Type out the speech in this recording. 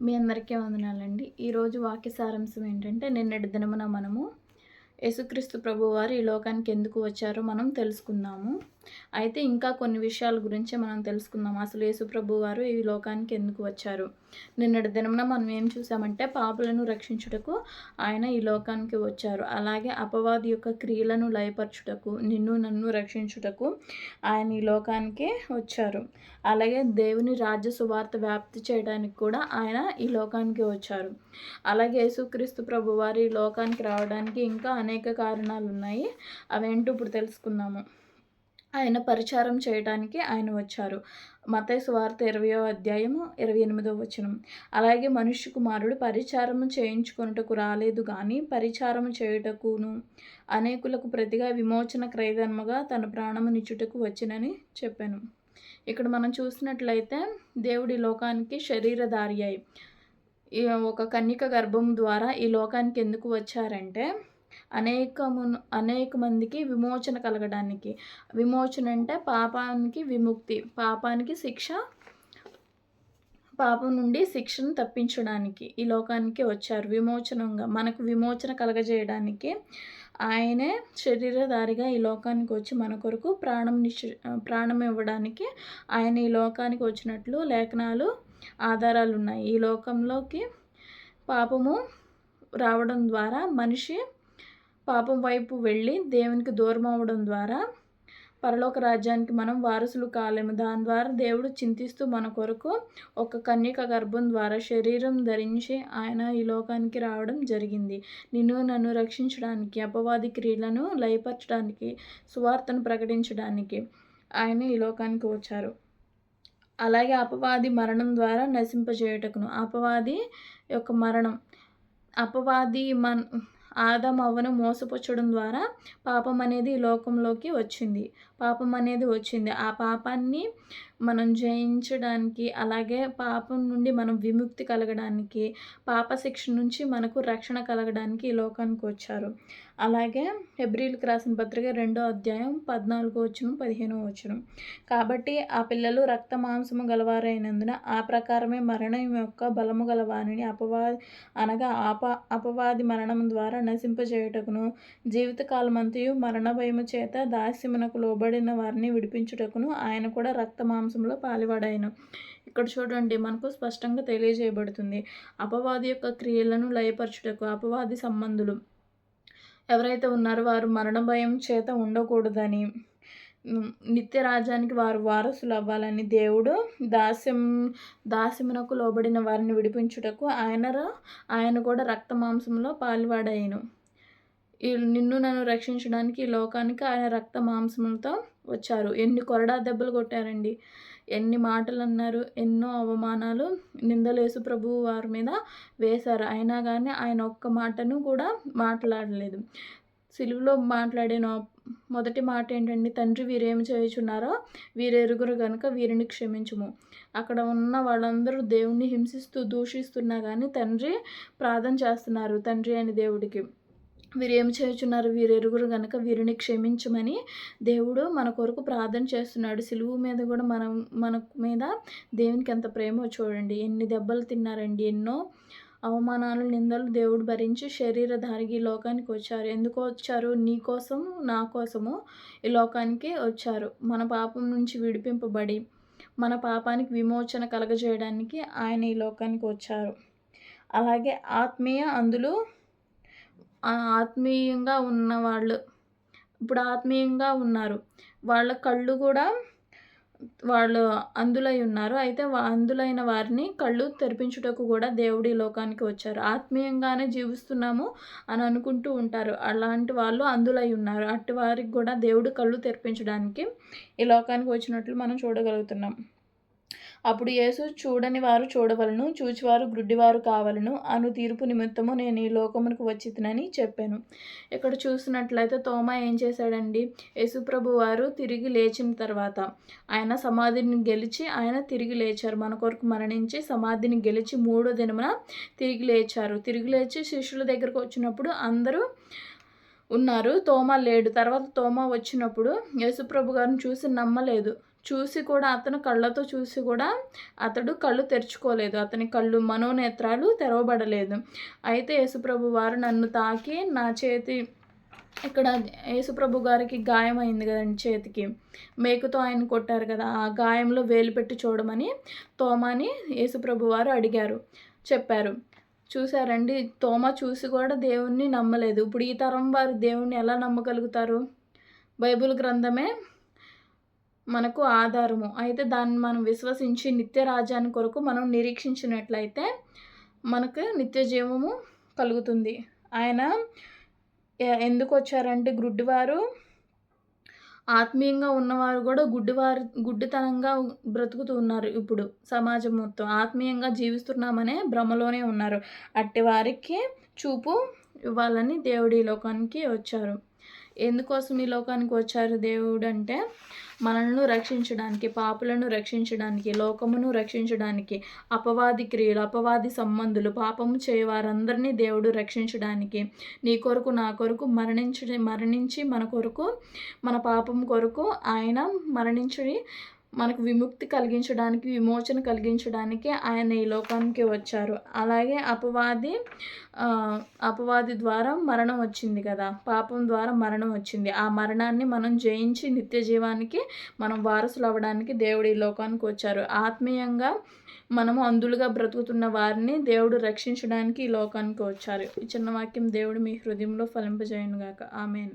మీ అందరికీ వందనాలండి. ఈరోజు వాక్య సారాంశం ఏంటంటే నిన్నటి దినమున మనము యేసుక్రీస్తు ప్రభువారు ఈ లోకానికి ఎందుకు వచ్చారో మనం తెలుసుకుందాము. అయితే ఇంకా కొన్ని విషయాల గురించి మనం తెలుసుకుందాం. అసలు యేసుప్రభు వారు ఈ లోకానికి ఎందుకు వచ్చారు? నిన్నటి దినమున మనం ఏం చూసామంటే పాపలను రక్షించుటకు ఆయన ఈ లోకానికి వచ్చారు. అలాగే అపవాది యొక్క క్రియలను లయపరచుటకు నిన్ను నన్ను రక్షించుటకు ఆయన ఈ లోకానికి వచ్చారు. అలాగే దేవుని రాజ్య సువార్త వ్యాప్తి చేయడానికి కూడా ఆయన ఈ లోకానికి వచ్చారు. అలాగే యేసుక్రీస్తు ప్రభు వారి లోకానికి రావడానికి ఇంకా అనేక కారణాలు ఉన్నాయి అవేంటో ఇప్పుడు తెలుసుకుందాము. ఆయన పరిచారం చేయడానికి ఆయన వచ్చారు. మతైసు వార్త ఇరవయో అధ్యాయము ఇరవై ఎనిమిదో వచనం. అలాగే మనుష్య కుమారుడు పరిచారము చేయించుకొనుటకు రాలేదు కానీ పరిచారము చేయుటకును అనేకులకు ప్రతిగా విమోచన క్రయధర్మగా తన ప్రాణము నిచ్చుటకు వచ్చినని చెప్పాను. ఇక్కడ మనం చూసినట్లయితే దేవుడి లోకానికి శరీరధారి అయి ఒక కన్యక గర్భం ద్వారా ఈ లోకానికి ఎందుకు వచ్చారంటే అనేకము అనేక మందికి విమోచన కలగడానికి. విమోచన అంటే పాపానికి విముక్తి పాపానికి శిక్ష పాపం నుండి శిక్షను తప్పించడానికి ఈ లోకానికి వచ్చారు విమోచనంగా. మనకు విమోచన కలగజేయడానికి ఆయనే శరీరధారిగా ఈ లోకానికి వచ్చి మన కొరకు ప్రాణం నిశ్చ ప్రాణం ఇవ్వడానికి ఆయన ఈ లోకానికి వచ్చినట్లు లేఖనాలు ఆధారాలు ఉన్నాయి ఈ లోకంలోకి పాపము రావడం ద్వారా మనిషి పాపం వైపు వెళ్ళి దేవునికి దూరం అవడం ద్వారా పరలోక రాజ్యానికి మనం వారసులు కాలేము. దాని ద్వారా దేవుడు చింతిస్తూ మన కొరకు ఒక కన్యక గర్భం ద్వారా శరీరం ధరించి ఆయన ఈ లోకానికి రావడం జరిగింది. నిన్ను నన్ను రక్షించడానికి అపవాది క్రియలను లయపరచడానికి సువార్తను ప్రకటించడానికి ఆయన ఈ లోకానికి వచ్చారు. అలాగే అపవాది మరణం ద్వారా నశింపజేయటకును. అపవాది యొక్క మరణం. అపవాది మన ఆదం అవ్వను మోసపుచ్చడం ద్వారా పాపం అనేది ఈ లోకంలోకి వచ్చింది. పాపం అనేది వచ్చింది. ఆ పాపాన్ని మనం జయించడానికి అలాగే పాపం నుండి మనం విముక్తి కలగడానికి పాప శిక్ష నుంచి మనకు రక్షణ కలగడానికి ఈ లోకానికి వచ్చారు. అలాగే హెబ్రిల్కి రాసిన పత్రిక రెండో అధ్యాయం పద్నాలుగో వచ్చును పదిహేనో వచ్చును కాబట్టి ఆ పిల్లలు రక్త మాంసము గలవారైనందున ఆ ప్రకారమే మరణం యొక్క బలము గలవారిని అపవాది అనగా ఆప అపవాది మరణం ద్వారా నశింపజేయుటకును జీవితకాలమంతయు మరణ భయము చేత దాస్యమునకు లోబడిన వారిని విడిపించుటకును ఆయన కూడా రక్త మాంసంలో పాలివాడాయను ఇక్కడ చూడండి మనకు స్పష్టంగా తెలియజేయబడుతుంది. అపవాది యొక్క క్రియలను లయపరచుటకు అపవాది సంబంధులు ఎవరైతే ఉన్నారో వారు మరణ భయం చేత ఉండకూడదని నిత్య రాజ్యానికి వారు వారసులు అవ్వాలని దేవుడు దాస్యం దాస్యమునకు లోబడిన వారిని విడిపించుటకు ఆయన ఆయన కూడా రక్త మాంసంలో పాల్వాడయ్యను నిన్ను నన్ను రక్షించడానికి ఈ లోకానికి ఆయన రక్త మాంసములతో వచ్చారు. ఎన్ని కొరడా దెబ్బలు కొట్టారండి. ఎన్ని మాటలు అన్నారు ఎన్నో అవమానాలు నిందలేసు ప్రభువు వారి మీద వేశారు. అయినా కానీ ఆయన ఒక్క మాటను కూడా మాట్లాడలేదు. సిలువులో మాట్లాడిన మొదటి మాట ఏంటండి? తండ్రి వీరేమి చేయుచున్నారో వీరెరుగురు కనుక వీరిని క్షమించుము. అక్కడ ఉన్న వాళ్ళందరూ దేవుణ్ణి హింసిస్తూ దూషిస్తున్నా కానీ తండ్రి ప్రార్థన చేస్తున్నారు. తండ్రి అని దేవుడికి. వీరు ఏం చేయుచున్నారు? వీరు ఎరుగురు కనుక వీరిని క్షమించమని దేవుడు మన కొరకు ప్రార్థన చేస్తున్నాడు. సిలువు మీద కూడా మనం మన మీద దేవునికి ఎంత ప్రేమో చూడండి. ఎన్ని దెబ్బలు తిన్నారండి. ఎన్నో అవమానాలు నిందలు దేవుడు భరించి శరీరధారికి ఈ లోకానికి వచ్చారు. ఎందుకు వచ్చారు? నీ కోసం నా కోసము ఈ లోకానికి వచ్చారు. మన పాపం నుంచి విడిపింపబడి మన పాపానికి విమోచన కలగజేయడానికి ఆయన ఈ లోకానికి వచ్చారు. అలాగే ఆత్మీయ అందులో ఆత్మీయంగా ఉన్నవాళ్ళు. ఇప్పుడు ఆత్మీయంగా ఉన్నారు. వాళ్ళ కళ్ళు కూడా వాళ్ళు అందులై ఉన్నారు. అయితే అందులైన వారిని కళ్ళు తెరిపించుటకు కూడా దేవుడి లోకానికి వచ్చారు. ఆత్మీయంగానే జీవిస్తున్నాము అని అనుకుంటూ ఉంటారు. అలాంటి వాళ్ళు అందులై ఉన్నారు. అట్టి వారికి కూడా దేవుడు కళ్ళు తెరిపించడానికి ఈ లోకానికి వచ్చినట్లు మనం చూడగలుగుతున్నాం. అప్పుడు యేసు చూడని వారు చూడవలను చూచివారు గ్రుడ్డివారు కావలను అను తీర్పు నిమిత్తము నేను ఈ లోకమునకు వచ్చినని చెప్పాను. ఇక్కడ చూసినట్లయితే తోమా ఏం చేశాడండి? యేసుప్రభు వారు తిరిగి లేచిన తర్వాత ఆయన సమాధిని గెలిచి ఆయన తిరిగి లేచారు. మన కొరకు మరణించి సమాధిని గెలిచి మూడో దినమున తిరిగి లేచారు. తిరిగి లేచి శిష్యుల దగ్గరకు వచ్చినప్పుడు అందరూ ఉన్నారు. తోమ లేడు. తర్వాత తోమ వచ్చినప్పుడు యేసుప్రభు గారిని చూసి నమ్మలేదు. చూసి కూడా అతను కళ్ళతో చూసి కూడా అతడు కళ్ళు తెరుచుకోలేదు. అతని కళ్ళు మనోనేత్రాలు తెరవబడలేదు. అయితే యేసుప్రభు వారు నన్ను తాకి నా చేతి ఇక్కడ యేసుప్రభు గారికి గాయం అయింది కదండి చేతికి. మేకుతో ఆయన కొట్టారు కదా ఆ గాయంలో వేలు పెట్టి చూడమని తోమాని యేసుప్రభు వారు అడిగారు. చెప్పారు. చూసారండి తోమ చూసి కూడా దేవుణ్ణి నమ్మలేదు. ఇప్పుడు ఈ తరం వారు దేవుణ్ణి ఎలా నమ్మగలుగుతారు? బైబిల్ గ్రంథమే మనకు ఆధారము. అయితే దాన్ని మనం విశ్వసించి నిత్య రాజ్యాన్ని కొరకు మనం నిరీక్షించినట్లయితే మనకు నిత్య జీవము కలుగుతుంది. ఆయన ఎందుకు వచ్చారంటే గుడ్డివారు ఆత్మీయంగా ఉన్నవారు కూడా గుడ్డివారు గుడ్డితనంగా బ్రతుకుతూ ఉన్నారు ఇప్పుడు సమాజం మొత్తం. ఆత్మీయంగా జీవిస్తున్నామనే భ్రమలోనే ఉన్నారు. అట్టి వారికి చూపు ఇవ్వాలని దేవుడి లోకానికి వచ్చారు. ఎందుకోసం ఈ లోకానికి వచ్చారు దేవుడు అంటే మనల్ని రక్షించడానికి పాపులను రక్షించడానికి లోకమును రక్షించడానికి అపవాది క్రియలు అపవాది సంబంధులు పాపము చేయవారందరినీ దేవుడు రక్షించడానికి నీ కొరకు నా కొరకు మరణించి మరణించి మన కొరకు మన పాపం కొరకు ఆయన మరణించి మనకు విముక్తి కలిగించడానికి విమోచన కలిగించడానికి ఆయన ఈ లోకానికి వచ్చారు. అలాగే అపవాది అపవాది ద్వారా మరణం వచ్చింది కదా. పాపం ద్వారా మరణం వచ్చింది. ఆ మరణాన్ని మనం జయించి నిత్య జీవానికి మనం వారసులు అవ్వడానికి దేవుడు ఈ లోకానికి వచ్చారు. ఆత్మీయంగా మనము అందులుగా బ్రతుకుతున్న వారిని దేవుడు రక్షించడానికి ఈ లోకానికి వచ్చారు. ఈ చిన్న వాక్యం దేవుడు మీ హృదయంలో ఫలింపజేయను గాక ఆమెన్.